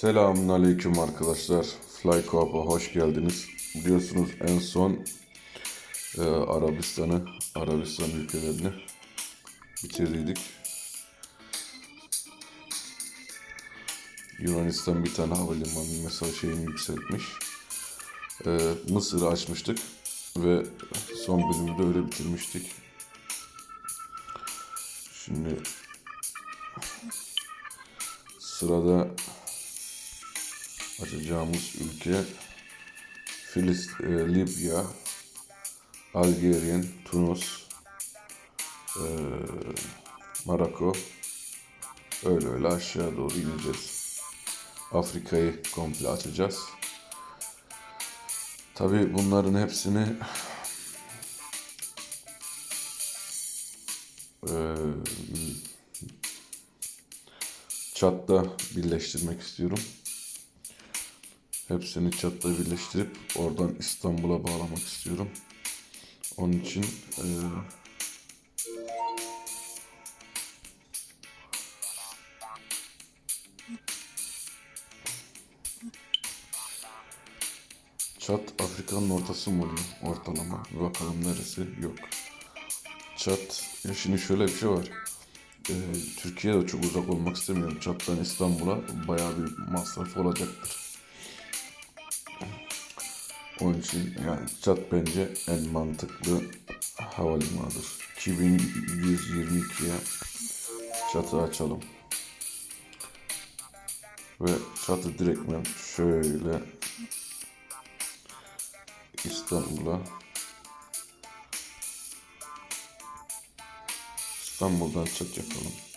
Selamun Aleyküm arkadaşlar. Fly Co-op'a hoş geldiniz. Biliyorsunuz en son e, Arabistan'ı, Arabistan ülkelerini bitirdiydik. Yunanistan bir tane havalimanı mesela şeyini yükseltmiş. E, Mısır'ı açmıştık ve son bölümü de öyle bitirmiştik. Şimdi sırada açacağımız ülke Filist, e, Libya, Algeryen, Tunus, e, Maroko. Öyle öyle aşağı doğru ineceğiz. Afrika'yı komple açacağız. Tabi bunların hepsini e, chatta birleştirmek istiyorum. Hepsini chatta birleştirip oradan İstanbul'a bağlamak istiyorum. Onun için e, Çat Afrika'nın ortası mı oluyor? Ortalama. Bir bakalım neresi? Yok. Çat. Ya şimdi şöyle bir şey var. Ee, Türkiye'de çok uzak olmak istemiyorum. Çat'tan İstanbul'a bayağı bir masraf olacaktır. Onun için yani Çat bence en mantıklı havalimanıdır. 2122'ye Çat'ı açalım. Ve Çat'ı direktmen şöyle İstanbul'a İstanbul'dan çat yapalım.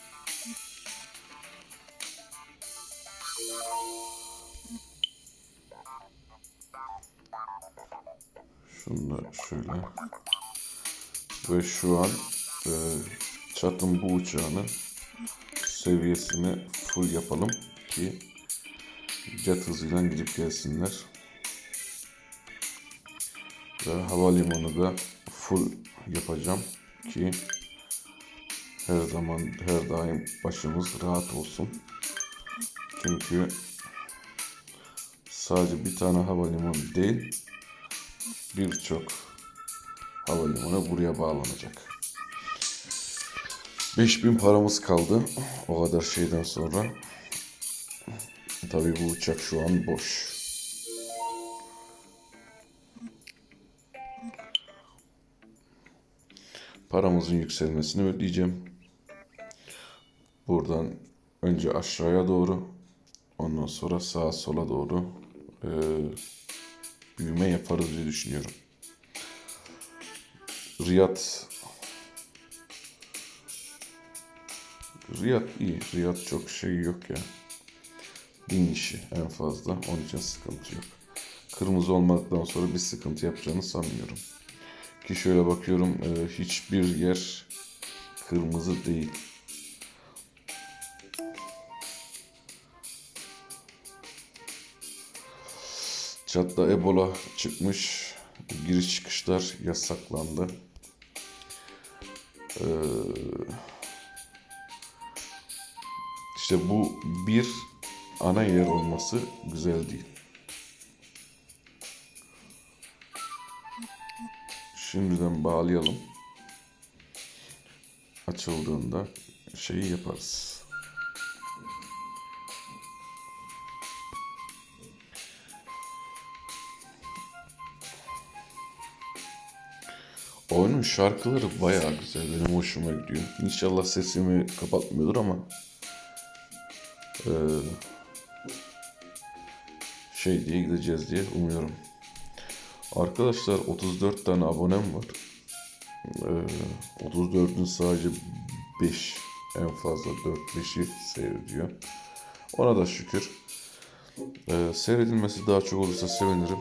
Şunu da şöyle. Ve şu an e, çatın bu uçağını seviyesini full yapalım ki jet hızıyla gidip gelsinler. Ve havalimanı da full yapacağım ki her zaman her daim başımız rahat olsun. Çünkü sadece bir tane havalimanı değil birçok havalimanı buraya bağlanacak. 5000 paramız kaldı o kadar şeyden sonra. Tabii bu uçak şu an boş. paramızın yükselmesini ödeyeceğim. Buradan önce aşağıya doğru ondan sonra sağa sola doğru e, büyüme yaparız diye düşünüyorum. Riyad Riyad iyi. Riyad çok şey yok ya. Bin kişi en fazla. Onun için sıkıntı yok. Kırmızı olmaktan sonra bir sıkıntı yapacağını sanmıyorum. Ki şöyle bakıyorum e, hiçbir yer kırmızı değil. Çat'ta Ebola çıkmış. Giriş çıkışlar yasaklandı. Ee, işte bu bir ana yer olması güzel değil. Şimdiden bağlayalım. Açıldığında şeyi yaparız. Şarkıları bayağı güzel. Benim hoşuma gidiyor. İnşallah sesimi kapatmıyordur ama ee, şey diye gideceğiz diye umuyorum. Arkadaşlar 34 tane abonem var. Ee, 34'ün sadece 5 en fazla 4-5'i seyrediyor. Ona da şükür. Ee, seyredilmesi daha çok olursa sevinirim.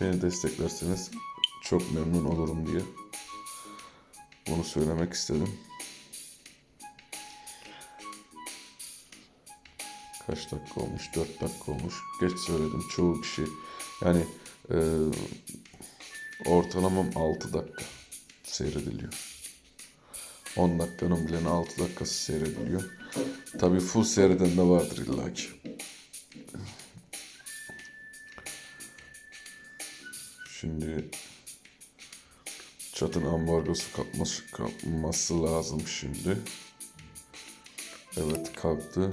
Beni desteklerseniz çok memnun olurum diye bunu söylemek istedim. Kaç dakika olmuş? 4 dakika olmuş. Geç söyledim çoğu kişi. Yani e, ortalamam 6 dakika seyrediliyor. 10 dakikanın bile 6 dakikası seyrediliyor. Tabi full seyreden de vardır illaki. Şimdi çatın ambargosu kalkması, kalkması lazım şimdi. Evet kalktı.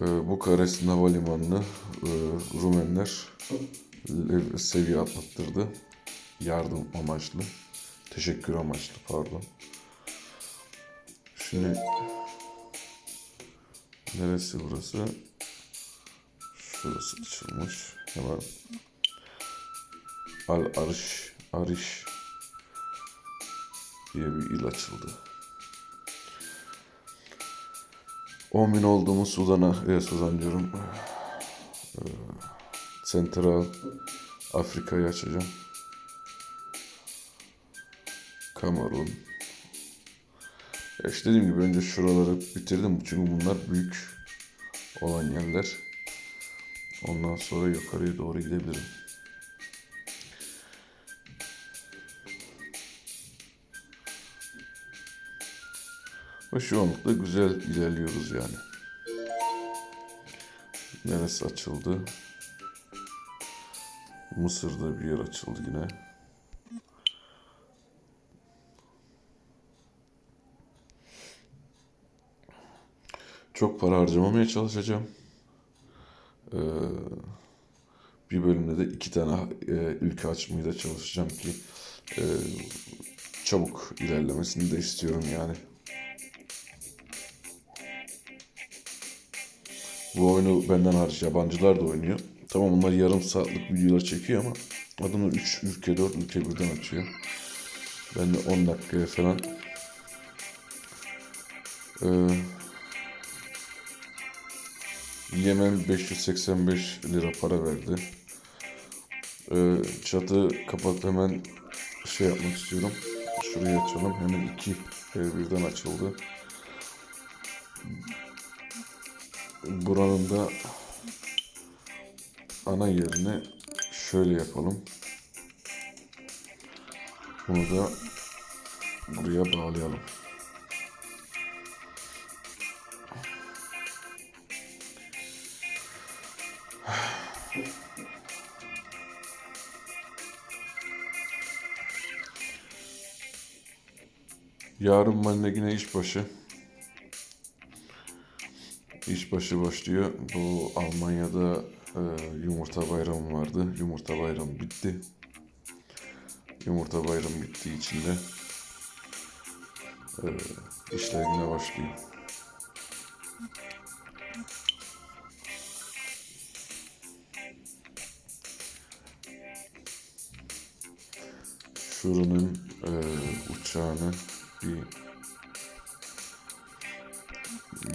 Ee, Bukarest Havalimanı'nı e, Rumenler seviye atlattırdı. Yardım amaçlı. Teşekkür amaçlı pardon. Şimdi neresi burası? Şurası açılmış. Hemen Al Arış Arış diye bir il açıldı. 10 bin olduğumuz Sudan'a, e, Sudan diyorum. Ee, Sentral Afrika'yı açacağım. Kamerun. Ya işte dediğim gibi önce şuraları bitirdim çünkü bunlar büyük olan yerler. Ondan sonra yukarıya doğru gidebilirim. Ve şu anlıkta güzel ilerliyoruz yani. Neresi açıldı? Mısır'da bir yer açıldı yine. Çok para harcamamaya çalışacağım. Ee, bir bölümde de iki tane e, ülke açmayı da çalışacağım ki e, çabuk ilerlemesini de istiyorum yani. Bu oyunu benden hariç yabancılar da oynuyor. Tamam onlar yarım saatlik videolar çekiyor ama adamlar 3 ülke 4 ülke birden açıyor. Ben de 10 dakikaya falan ee, Yemen 585 lira para verdi. Ee, çatı kapat hemen şey yapmak istiyorum. Şurayı açalım. Hemen iki e, birden açıldı. Buranın da ana yerini şöyle yapalım. Bunu da buraya bağlayalım. Yarın benimle yine işbaşı. İşbaşı başlıyor. Bu Almanya'da e, yumurta bayramı vardı. Yumurta bayramı bitti. Yumurta bayramı bittiği için de e, işler yine başlıyor. Şuranın e, uçağını bir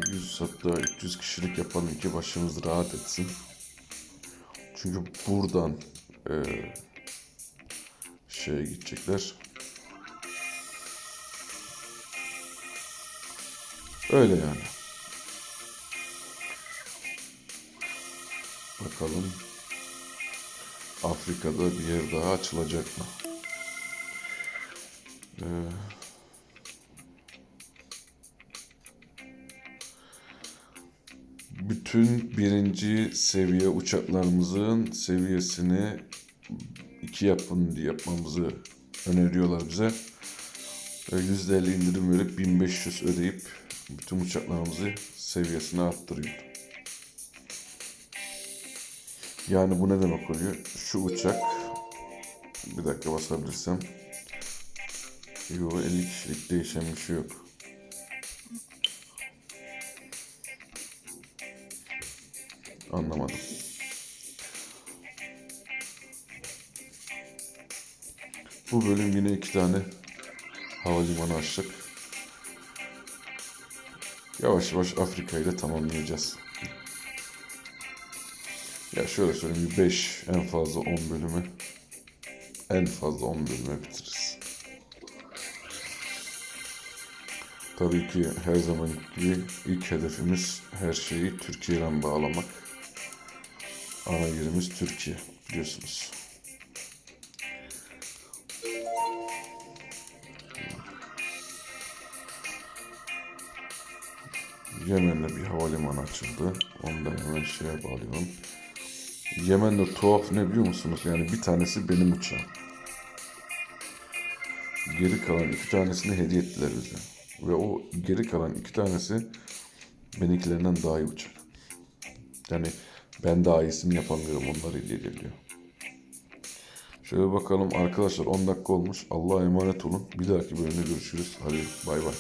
100 hatta 300 kişilik yapalım ki başımız rahat etsin. Çünkü buradan e, şeye gidecekler. Öyle yani. Bakalım Afrika'da bir yer daha açılacak mı? Ee, bütün birinci seviye uçaklarımızın seviyesini iki yapın diye yapmamızı öneriyorlar bize. Ee, %50 indirim verip 1500 ödeyip bütün uçaklarımızı seviyesine arttırıyor. Yani bu ne demek oluyor? Şu uçak bir dakika basabilirsem Yo 50 kişilik değişen bir şey yok. Anlamadım. Bu bölüm yine iki tane havalimanı açtık. Yavaş yavaş Afrika'yı da tamamlayacağız. Ya şöyle söyleyeyim 5 en fazla 10 bölümü en fazla 10 bölüme bitiririz. Tabii ki her zaman ilk hedefimiz her şeyi Türkiye'den bağlamak. Ana yerimiz Türkiye biliyorsunuz. Yemen'de bir havalimanı açıldı. Onu da hemen şeye bağlayalım. Yemen'de tuhaf ne biliyor musunuz? Yani bir tanesi benim uçağım. Geri kalan iki tanesini hediye ettiler bize. Ve o geri kalan iki tanesi benimkilerinden daha iyi uçak. Yani ben daha iyisini yapamıyorum. Onlar hediye ediliyor. Şöyle bakalım arkadaşlar 10 dakika olmuş. Allah'a emanet olun. Bir dahaki bölümde görüşürüz. Hadi bay bay.